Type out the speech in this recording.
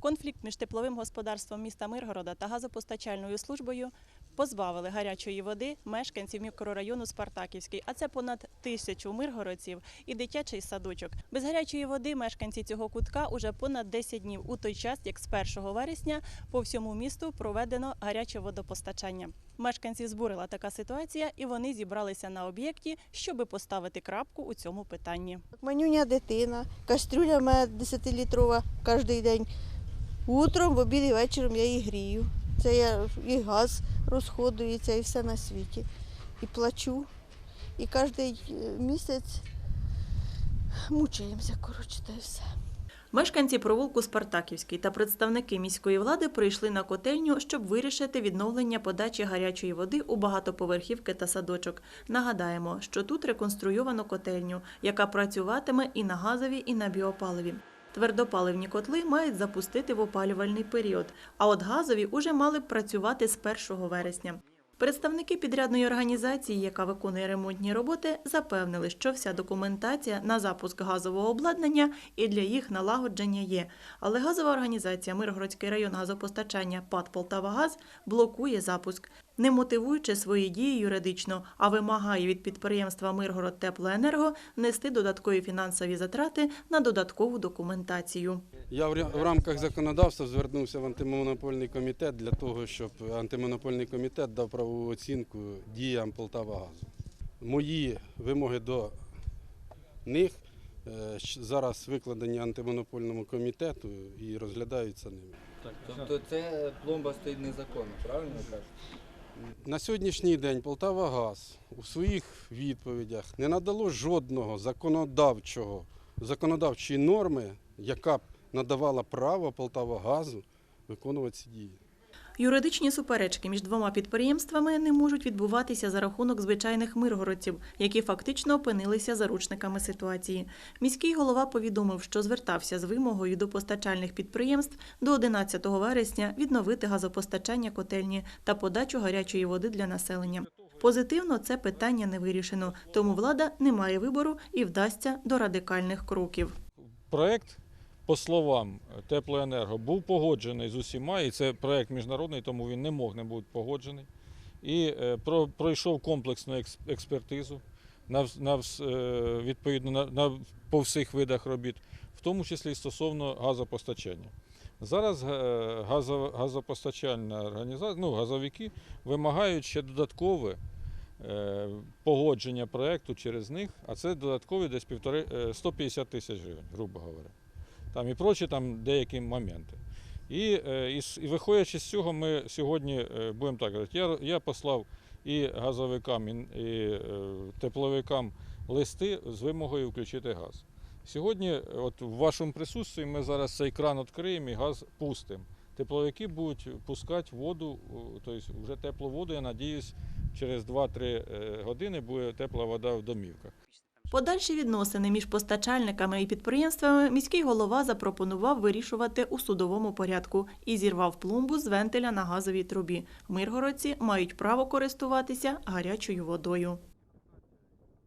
Конфлікт між тепловим господарством міста Миргорода та газопостачальною службою позбавили гарячої води мешканців мікрорайону Спартаківський, а це понад тисячу миргородців і дитячий садочок. Без гарячої води мешканці цього кутка уже понад 10 днів у той час, як з 1 вересня по всьому місту проведено гаряче водопостачання. Мешканців збурила така ситуація, і вони зібралися на об'єкті, щоби поставити крапку у цьому питанні. Манюня дитина, кастрюля мене 10-літрова кожен день. Утром, в обід і вечором я її грію. Це я і газ розходується, і все на світі. І плачу. І кожен місяць мучаємося, коротше, та й все. Мешканці провулку Спартаківський та представники міської влади прийшли на котельню, щоб вирішити відновлення подачі гарячої води у багатоповерхівки та садочок. Нагадаємо, що тут реконструйовано котельню, яка працюватиме і на газові, і на біопаливі. Твердопаливні котли мають запустити в опалювальний період, а от газові уже мали б працювати з 1 вересня. Представники підрядної організації, яка виконує ремонтні роботи, запевнили, що вся документація на запуск газового обладнання і для їх налагодження є. Але газова організація Миргородський район газопостачання ПАД «Полтавагаз» блокує запуск, не мотивуючи свої дії юридично, а вимагає від підприємства Миргород Теплоенерго нести додаткові фінансові затрати на додаткову документацію. Я в рамках законодавства звернувся в антимонопольний комітет для того, щоб антимонопольний комітет дав правову оцінку діям Полтавагазу. Мої вимоги до них е, зараз викладені антимонопольному комітету і розглядаються ними. Тобто це пломба стоїть незаконно, правильно я кажу? На сьогоднішній день Полтавагаз у своїх відповідях не надало жодного законодавчого законодавчої норми, яка б надавала право Полтавагазу виконувати ці дії. Юридичні суперечки між двома підприємствами не можуть відбуватися за рахунок звичайних миргородців, які фактично опинилися заручниками ситуації. Міський голова повідомив, що звертався з вимогою до постачальних підприємств до 11 вересня відновити газопостачання котельні та подачу гарячої води для населення. Позитивно це питання не вирішено, тому влада не має вибору і вдасться до радикальних кроків. Проект, по словам Теплоенерго, був погоджений з усіма, і це проект міжнародний, тому він не мог не бути погоджений. І е, про- пройшов комплексну експертизу на, на, е, відповідно на, на, по всіх видах робіт, в тому числі стосовно газопостачання. Зараз е, газо, газопостачальна організація, ну, газовики вимагають ще додаткове е, погодження проекту через них, а це додаткові десь півтори, е, 150 тисяч гривень, грубо говоря. Там і прочі там деякі моменти. І, е, і, і виходячи з цього, ми сьогодні е, будемо так говорити, я, я послав і газовикам, і, і е, тепловикам листи з вимогою включити газ. Сьогодні, от в вашому присутстві, ми зараз цей кран відкриємо і газ пустимо. Тепловики будуть пускати воду, тобто вже теплу воду, я надіюсь, через 2-3 е, години буде тепла вода в домівках. Подальші відносини між постачальниками і підприємствами міський голова запропонував вирішувати у судовому порядку і зірвав пломбу з вентиля на газовій трубі. Миргородці мають право користуватися гарячою водою.